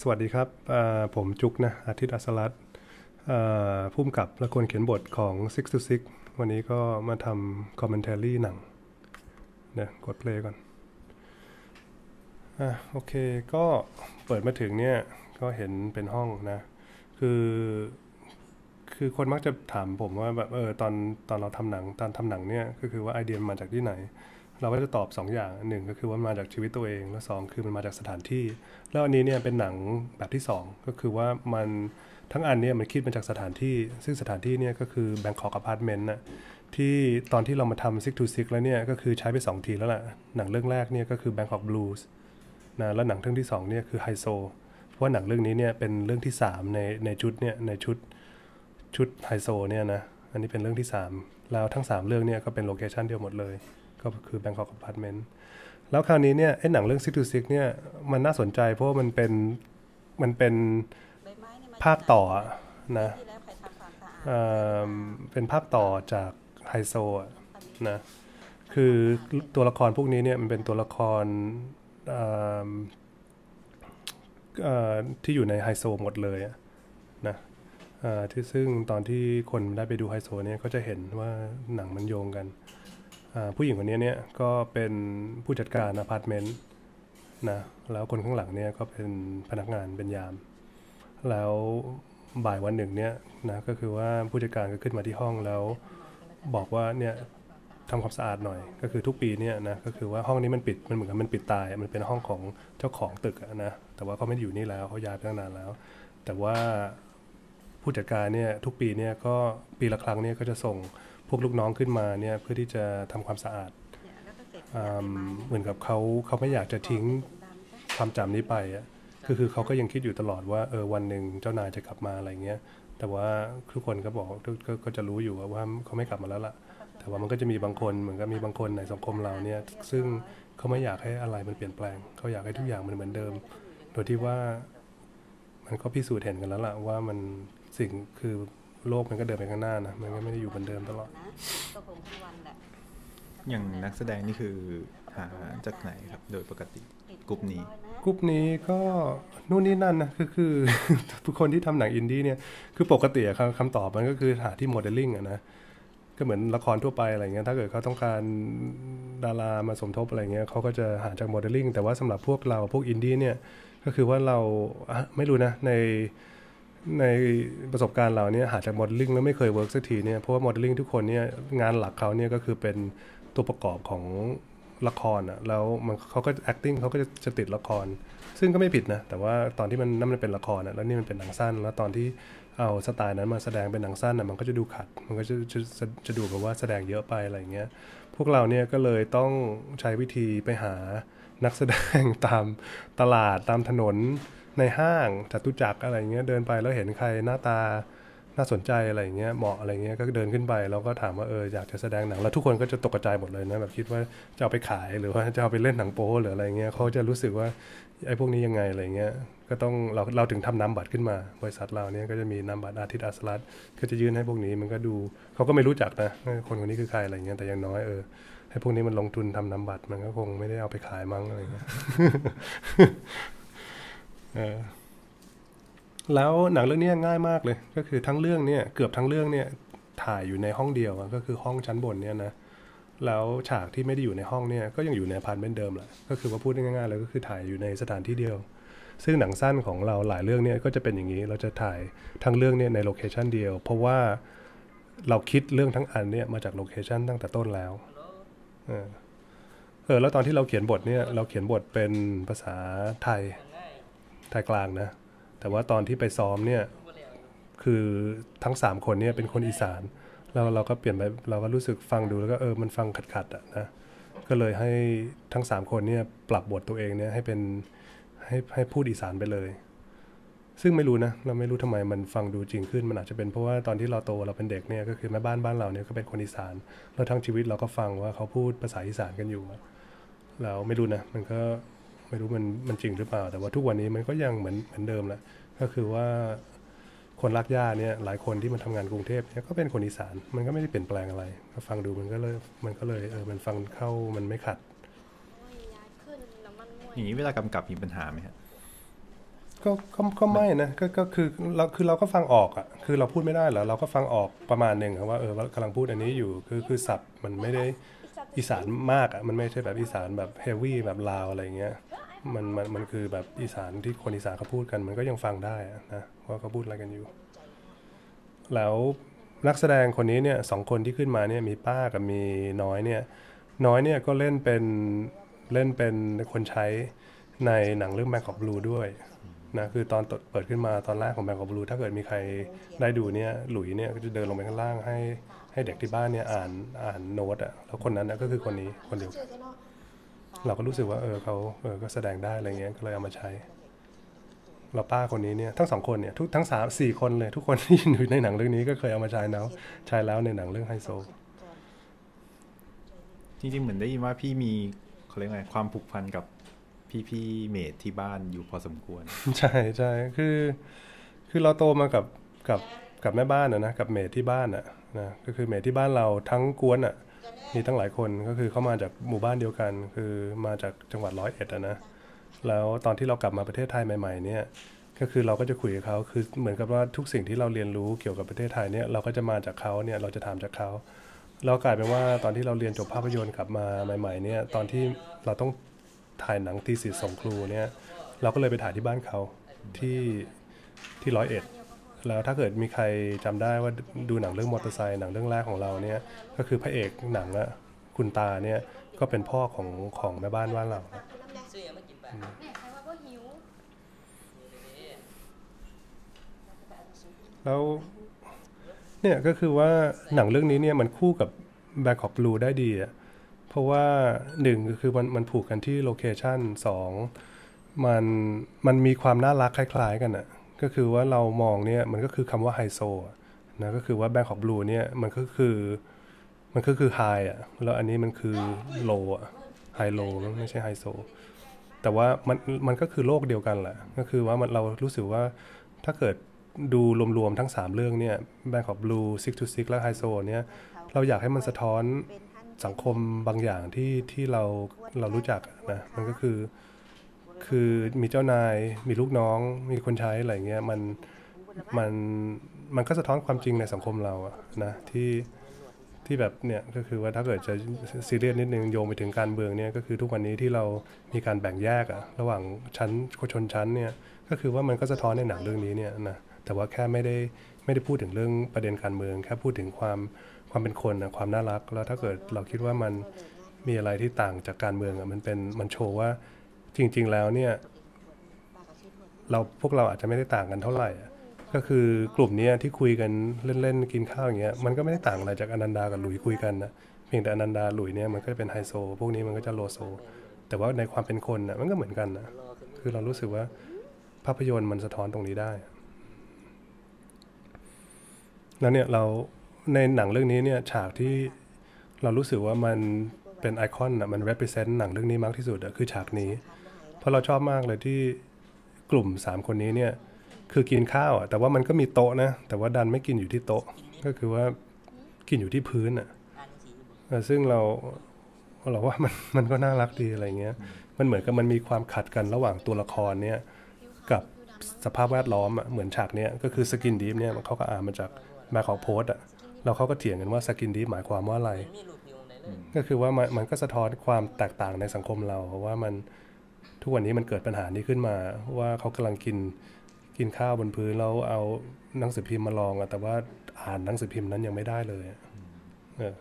สวัสดีครับ ผมจุกนะ อาทิตย์อัสลัดอ่าพุ่มกับและคนเขียนบทของ Six to Six วันนี้ก็มาทำคอมเมนต์รี่หนังเดี๋ยกดเพลย์ก่อน อะโอเค ก็เปิดมาถึงเนี่ย ก็เห็นเป็นห้องนะ คือ คือคนมักจะถามผมว่าแบบเออตอนตอนเราทำหนังตอนทำหนังเนี่ย ก็คือว่าไอเดียมาจากที่ไหน เราก็จะตอบ 2 อย่างหนึ่งก็คือว่ามาจากชีวิตตัวเอง แล้วสคือมันมาจากสถานที่ แล้วอันนี้เนี่ยเป็นหนังแบบที่ 2 ก็คือว่ามันทั้งอันเนี่ยมันคิดมาจากสถานที่ ซึ่งสถานที่เนี่ยก็คือ Bangkok Apartment นะที่ตอนที่เรามาทำ Six to Six แล้วเนี่ยก็คือใช้ไป 2 ทีแล้วแหละหนังเรื่องแรกเนี่ยก็คือ Bangkok Blues นะแล้วหนังเรื่องที่2เนี่ยคือไฮโซเพราะว่าหนังเรื่องนี้เนี่ยเป็นเรื่องที่ 3 ในในชุดเนี่ยในชุดชุดไฮโซเนี่ยนะอันนี้เป็นเรื่องที่ 3 แล้วทั้ง 3 เรื่องเนี่ยก็เป็นโลเคชันเดียวหมดเลย ก็คือ Bangkok Apartment แล้วคราวนี้เนี่ยไอ้หนังเรื่อง Six to Six เนี่ยมันน่าสนใจเพราะว่ามันเป็นมันเป็นภาคต่อนะเเป็นภาคต่อจากไฮโซนะคือตัวละครพวกนี้เนี่ยมันเป็นตัวละครที่อยู่ในไฮโซหมดเลยนะที่ซึ่งตอนที่คนได้ไปดูไฮโซเนี่ยก็จะเห็นว่าหนังมันโยงกัน ผู้หญิงคนนี้เนี่ยก็เป็นผู้จัดการอพาร์ตเมนต์นะแล้วคนข้างหลังเนี่ยก็เป็นพนักงานเป็นยาม แล้วบ่ายวันหนึ่งเนี่ยนะก็คือว่าผู้จัดการก็ขึ้นมาที่ห้องแล้วบอกว่าเนี่ยทำความสะอาดหน่อย ก็คือทุกปีเนี่ยนะก็คือว่าห้องนี้มันปิดมันเหมือนกับมันปิดตาย มันเป็นห้องของเจ้าของตึกนะแต่ว่าเขาไม่ได้อยู่นี่แล้วเขาย้ายไปตั้งนานแล้ว แต่ว่าผู้จัดการเนี่ยทุกปีเนี่ยก็ปีละครั้งเนี่ยก็จะส่ง วกลูกน้องขึ้นมาเนี่ยเพื่อที่จะทำความสะอาดเหมือนกับเขาเขาไม่อยากจะทิ้งความจำนี้ไปอะคือคือเขาก็ยังคิดอยู่ตลอดว่าเออวันหนึ่งเจ้านายจะกลับมาอะไรเงี้ยแต่ว่าทุกคนก็บอกก็ก็จะรู้อยู่ว่าเขาไม่กลับมาแล้วล่ะ แต่ว่ามันก็จะมีบางคนเหมือนกับมีบางคนในสังคมเราเนี่ยซึ่งเขาไม่อยากให้อะไรมันเปลี่ยนแปลง เขาอยากให้ทุกอย่างมันเหมือนเดิม โดยที่ว่ามันก็พิสูจน์เห็นกันแล้วล่ะว่ามันสิ่งคือ โลกมันก็เดินไปข้างหน้านะมันก็ไม่ได้อยู่เหมือนเดิมตลอดอย่างนักแสดงนี่คือหาจากไหนครับ โดยปกติกลุ่มนี้กลุ่มนี้ก็นู่นนี่นั่นนะคือคือผู้คนที่ทำหนังอินดี้เนี่ยคือปกติคำตอบมันก็คือหาที่โมเดลลิ่งอะนะก็เหมือนละครทั่วไปอะไรเงี้ยถ้าเกิดเขาต้องการดารามาสมทบอะไรเงี้ยเขาก็จะหาจากโมเดลลิ่งแต่ว่าสำหรับพวกเราพวกอินดี้เนี่ยก็คือว่าเราไม่รู้นะใน ในประสบการณ์เราเนี่ยหาจากโมเดลลิ่งแล้วไม่เคยเวิร์กสักทีเนี่ยเพราะว่าโมเดลลิ่งทุกคนเนี่ยงานหลักเขาเนี่ยก็คือเป็นตัวประกอบของละครอะแล้วมันเขาก็ acting เขาก็จะจะติดละคร ซึ่งก็ไม่ผิดนะ แต่ว่าตอนที่มันนั่นมันเป็นละครอะแล้วนี่มันเป็นหนังสั้น แล้วตอนที่เอาสไตล์นั้นมาแสดงเป็นหนังสั้นอะมันก็จะดูขัด มันก็จะจะจะจะดูแบบว่าแสดงเยอะไปอะไรเงี้ยพวกเราเนี่ยก็เลยต้องใช้วิธีไปหานักแสดงตามตลาดตามถนน ในห้างจตุจักรอะไรเงี้ยเดินไปแล้วเห็นใครหน้าตาน่าสนใจอะไรเงี้ยเหมาะอะไรเงี้ยก็เดินขึ้นไปแล้วก็ถามว่าเอออยากจะแสดงหนังแล้วทุกคนก็จะตกใจหมดเลยนะแบบคิดว่าจะเอาไปขายหรือว่าจะเอาไปเล่นหนังโป๊หรืออะไรเงี้ยเขาจะรู้สึกว่าไอ้พวกนี้ยังไงอะไรเงี้ยก็ต้องเราเราถึงทำน้ำบัตรขึ้นมา บริษัทเราเนี่ยก็จะมีน้ำบัตรอาทิตย์อาสลัดก็จะยื่นให้พวกนี้มันก็ดูเขาก็ไม่รู้จักนะคนคนนี้คือใครอะไรเงี้ยแต่ย่างน้อยเออให้พวกนี้มันลงทุนทำนำบัตรมันก็คงไม่ได้เอาไปขายมั้งอะไรเงี้ย แล้วหนังเรื่องนี้ง่ายมากเลย ก็คือทั้งเรื่องเนี่ยเกือบทั้งเรื่องเนี่ยถ่ายอยู่ในห้องเดียวก็คือห้องชั้นบนเนี่ยนะแล้วฉากที่ไม่ได้อยู่ในห้องเนี่ยก็ยังอยู่ในพานเป็นเดิมแหละก็คือว่าพูดง่ายๆเลยก็คือถ่ายอยู่ในสถานที่เดียว ซึ่งหนังสั้นของเราหลายเรื่องเนี่ยก็จะเป็นอย่างนี้เราจะถ่ายทั้งเรื่องเนี่ยในโลเคชันเดียว เพราะว่าเราคิดเรื่องทั้งอันเนี่ยมาจากโลเคชันตั้งแต่ต้นแล้วเออแล้วตอนที่เราเขียนบทเนี่ยเราเขียนบทเป็นภาษาไทย ไทยกลางนะ แต่ว่าตอนที่ไปซ้อมเนี่ยคือทั้งสามคนเนี่ยเป็นคนอีสานแล้วเราก็เปลี่ยนไปเราก็รู้สึกฟังดูแล้วก็เออมันฟังขัดขัดอะนะก็เลยให้ทั้งสามคนเนี่ยปรับบทตัวเองเนี่ยให้เป็นให้ให้พูดอีสานไปเลย ซึ่งไม่รู้นะเราไม่รู้ทำไมมันฟังดูจริงขึ้นมันอาจจะเป็นเพราะว่าตอนที่เราโตเราเป็นเด็กเนี่ยก็คือแม่บ้านบ้านเราเนี่ยก็เป็นคนอีสานแล้วทั้งชีวิตเราก็ฟังว่าเขาพูดภาษาอีสานกันอยู่แล้วไม่รู้นะมันก็ ไม่รู้มันมันจริงหรือเปล่า แต่ว่าทุกวันนี้มันก็ยังเหมือนเหมือนเดิมแหละก็คือว่าคนรักย่าเนี่ยหลายคนที่มาทำงานกรุงเทพเนี่ยก็เป็นคนอีสานมันก็ไม่ได้เปลี่ยนแปลงอะไรฟังดูมันก็เลยมันก็เลยเออมันฟังเข้ามันไม่ขัดอย่างนี้เวลากำกับมีปัญหาไหมฮะก็ก็ก็ไม่นะก็ก็คือเราคือเราก็ฟังออกอะคือเราพูดไม่ได้เหรอเราก็ฟังออกประมาณหนึ่งอะว่าเออว่ากำลังพูดอันนี้อยู่คือคือศัพท์มันไม่ได้ อีสานมากอะมันไม่ใช่แบบอีสานแบบเฮฟวี่แบบลาวอะไรเงี้ยมันมันมันคือแบบอีสานที่คนอีสานเขาพูดกัน มันก็ยังฟังได้นะว่าเขาพูดอะไรกันอยู่ แล้วนักแสดงคนนี้เนี่ยสองคนที่ขึ้นมาเนี่ยมีป้ากับมีน้อยเนี่ยน้อยเนี่ยก็เล่นเป็นเล่นเป็นคนใช้ในหนังเรื่องแบง k อกบลูด้วย นะคือตอนเปิดขึ้นมาตอนแรกของแบง k อกบลูถ้าเกิดมีใครได้ดูเนี่ยหลุยเนี่ยก็จะเดินลงไปข้างล่างให้ให้เด็กที่บ้านเนี่ยอ่านอ่านโน้ตอะแล้วคนนั้นนะก็คือคนนี้คนเดียวกันเราก็รู้สึกว่าเออเขาเออก็แสดงได้อะไรเงี้ยก็เลยเอามาใช้เราป้าคนนี้เนี่ยทั้งสองคนเนี่ยทุกทั้งสามสี่คนเลยทุกคนที่อยู่ในหนังเรื่องนี้ก็เคยเอามาใช้แล้วใช้แล้วในหนังเรื่องไฮโซจริงๆเหมือนได้ยินว่าพี่มีเขาเรียกไงความผูกพันกับ พี่พี่ๆเมดที่บ้านอยู่พอสมควร ใช่ใช่คือ คือเราโตมากับกับกับแม่บ้านอะนะกับเมดที่บ้านอะนะก็คือเมดที่บ้านเราทั้งกวนอะมีตั้งหลายคนก็คือเขามาจากหมู่บ้านเดียวกัน คือมาจากจังหวัดร้อยเอ็ดอะนะแล้วตอนที่เรากลับมาประเทศไทยใหม่ ๆ เนี่ยก็คือเราก็จะคุยกับเขาคือเหมือนกับว่าทุกสิ่งที่เราเรียนรู้เกี่ยวกับประเทศไทยเนี่ยเราก็จะมาจากเขาเนี่ยเราจะถามจากเขาเรากลายเป็นว่าตอนที่เราเรียนจบภาพยนตร์กลับมาใหม่ ๆ เนี่ยตอนที่เราต้อง ถ่ายหนังทีสิทธิ์ส่งครูเนี่ยเราก็เลยไปถ่ายที่บ้านเขาที่ที่ร้อยเอ็ดแล้วถ้าเกิดมีใครจำได้ว่าดูหนังเรื่องมอเตอร์ไซค์หนังเรื่องแรกของเราเนี่ยก็คือพระเอกหนังอะคุณตาเนี่ยก็เป็นพ่อของของแม่บ้านบ้านเราซื้อยังไม่กินไปแม่ใครว่าก็หิวแล้วเนี่ยก็คือว่าหนังเรื่องนี้เนี่ยมันคู่กับแบ c ก of Blue ได้ดีอะ เพราะว่าหนึ่งก็คือมันมันผูกกันที่โลเคชันสองมันมันมีความน่ารักคล้ายๆกันอะก็คือว่าเรามองเนี่ยมันก็คือคำว่าไฮโซอะนะก็คือว่าแบ c ก of Blue เนี่ยมันก็คือมันก็คือไฮอะแล้วอันนี้มันคือโลอะไฮโลไม่ใช่ไฮโซแต่ว่ามันมันก็คือโลกเดียวกันแหละก็คือว่ามันเรารู้สึกว่าถ้าเกิดดูรวมๆทั้ง 3 เรื่องเนี่ยแบง k อกบลูซิกทูซิกและไฮโซเนี่ยเราอยากให้มันสะท้อน สังคมบางอย่างที่ที่เราเรารู้จักนะมันก็คือคือมีเจ้านายมีลูกน้อง มีคนใช้อะไรเงี้ยมันมันมันก็สะท้อนความจริงในสังคมเราอะนะที่ที่แบบเนี่ยก็คือว่าถ้าเกิดจะซีเรียสนิดนึงโยงไปถึงการเมืองเนี่ยก็คือทุกวันนี้ที่เรามีการแบ่งแยกอะระหว่างชั้นชนชั้นเนี่ยก็คือว่ามันก็สะท้อนในหนังเรื่องนี้เนี่ยนะแต่ว่าแค่ไม่ได้ไม่ได้พูดถึงเรื่องประเด็นการเมืองแค่พูดถึงความ ความเป็นคนนะความน่ารัก แล้วถ้าเกิดเราคิดว่ามันมีอะไรที่ต่างจากการเมืองอะมันเป็นมันโชว์ว่าจริง ๆ แล้วเนี่ยเราพวกเราอาจจะไม่ได้ต่างกันเท่าไหร่ก็คือกลุ่มนี้ที่คุยกันเล่นๆกินข้าวอย่างเงี้ยมันก็ไม่ได้ต่างอะไรจากอนันดากับหลุยคุยกันนะเพียงแต่อนันดาหลุยเนี่ยมันก็จะเป็นไฮโซ พวกนี้มันก็จะโลโซ แต่ว่าในความเป็นคนนะมันก็เหมือนกันนะคือเรารู้สึกว่าภาพยนตร์มันสะท้อนตรงนี้ได้ แล้วเนี่ยเรา ในหนังเรื่องนี้เนี่ยฉากที่เรารู้สึกว่ามันเป็นไอคอนอะมัน represent หนังเรื่องนี้มากที่สุดอะคือฉากนี้ เพราะเราชอบมากเลยที่กลุ่มสามคนนี้เนี่ยคือกินข้าวอะแต่ว่ามันก็มีโต๊ะนะ แต่ว่าดันไม่กินอยู่ที่โต๊ะ ก็คือว่ากินอยู่ที่พื้นอะซึ่งเราเราว่ามันมันก็น่ารักดีอะไรเงี้ย มันเหมือนกับมันมีความขัดกันระหว่างตัวละครเนี่ยกับสภาพแวดล้อมอะเหมือนฉากเนี้ยก็คือสกินดีฟเนี่ยเขาก็อ่านมาจากแบคของโพสอะ แล้วเขาก็เถียงกันว่าสกินดีฟหมายความว่าอะไรมีรูปอยู่ในเลยก็คือว่ามันมันก็สะท้อนความแตกต่างในสังคมเราเพราะว่ามันทุกวันนี้มันเกิดปัญหานี้ขึ้นมา ว่าเขากำลังกินกินข้าวบนพื้นแล้วเอาหนังสือพิมพ์มาลองอะแต่ว่าอ่านหนังสือพิมพ์นั้นยังไม่ได้เลยอะเออ